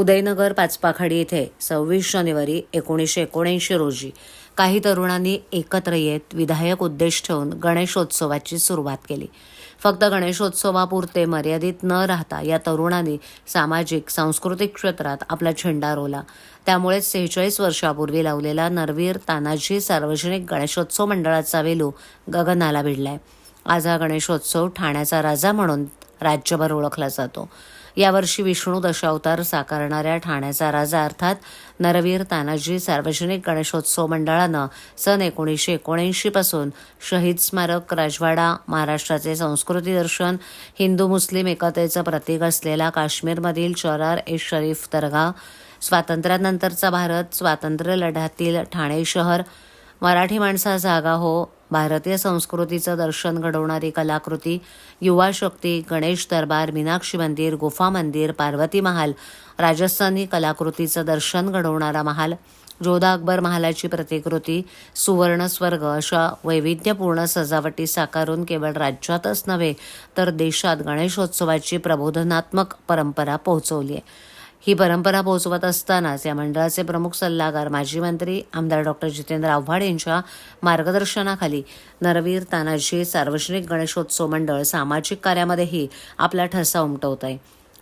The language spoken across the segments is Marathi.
उदयनगर पाचपाखाडी येथे सव्वीस जानेवारी एकोणीसशे एकोणऐंशी रोजी काही तरुणांनी एकत्र येत विधायक उद्देश ठेवून गणेशोत्सवाची सुरुवात केली. फक्त गणेशोत्सवापुरते मर्यादित न राहता या तरुणांनी सामाजिक सांस्कृतिक क्षेत्रात आपला झेंडा रोवला. त्यामुळेच सेहेचाळीस वर्षापूर्वी लावलेला नरवीर तानाजी सार्वजनिक गणेशोत्सव मंडळाचा वेलू गगनाला भिडलाय. आज हा गणेशोत्सव ठाण्याचा राजा म्हणून राज्यभर ओळखला जातो. यावर्षी विष्णू दशावतार साकारणाऱ्या ठाण्याचा राजा अर्थात नरवीर तानाजी सार्वजनिक गणेशोत्सव मंडळानं सन एकोणीसशे एकोणऐंशी पासून शहीद स्मारक राजवाडा महाराष्ट्राचे संस्कृती दर्शन हिंदू मुस्लिम एकतेचं प्रतीक असलेला काश्मीरमधील चरार ए शरीफ दर्गा स्वातंत्र्यानंतरचा भारत स्वातंत्र्य लढ्यातील ठाणे शहर मराठी माणसा जागा हो भारतीय संस्कृतीचं दर्शन घडवणारी कलाकृती युवा शक्ती गणेश दरबार मीनाक्षी मंदिर गुफा मंदिर पार्वती महाल राजस्थानी कलाकृतीचं दर्शन घडवणारा महाल जोधा अकबर महालाची प्रतिकृती सुवर्णस्वर्ग अशा वैविध्यपूर्ण सजावटी साकारून केवळ राज्यातच नव्हे तर देशात गणेशोत्सवाची प्रबोधनात्मक परंपरा पोहोचवली आहे ही परंपरा पोहोचवत असतानाच या मंडळाचे प्रमुख सल्लागार माजी मंत्री आमदार डॉक्टर जितेंद्र आव्हाड यांच्या मार्गदर्शनाखाली नरवीर तानाजी सार्वजनिक गणेशोत्सव मंडळ सामाजिक कार्यामध्येही आपला ठसा उमटवत आहे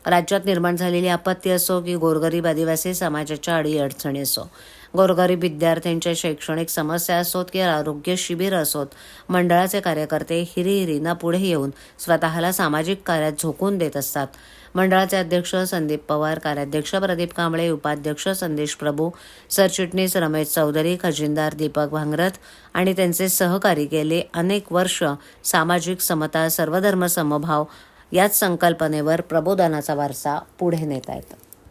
राज्यात निर्माण झालेली आपत्ती असो की गोरगरीब आदिवासी समाजाच्या अडीअडचणी असो गोरगरीब विद्यार्थ्यांच्या शैक्षणिक समस्या असोत की आरोग्य शिबिर असोत मंडळाचे कार्यकर्ते हिरीहिरीना पुढे येऊन स्वतःला सामाजिक कार्यात झोकून देत असतात. मंडळाचे अध्यक्ष संदीप पवार कार्याध्यक्ष प्रदीप कांबळे उपाध्यक्ष संदेश प्रभू सरचिटणीस रमेश चौधरी खजिनदार दीपक भांगरथ आणि त्यांचे सहकारी गेले अनेक वर्ष सामाजिक समता सर्वधर्म समभाव याच संकल्पनेवर प्रबोधनाचा वारसा पुढे नेता येतो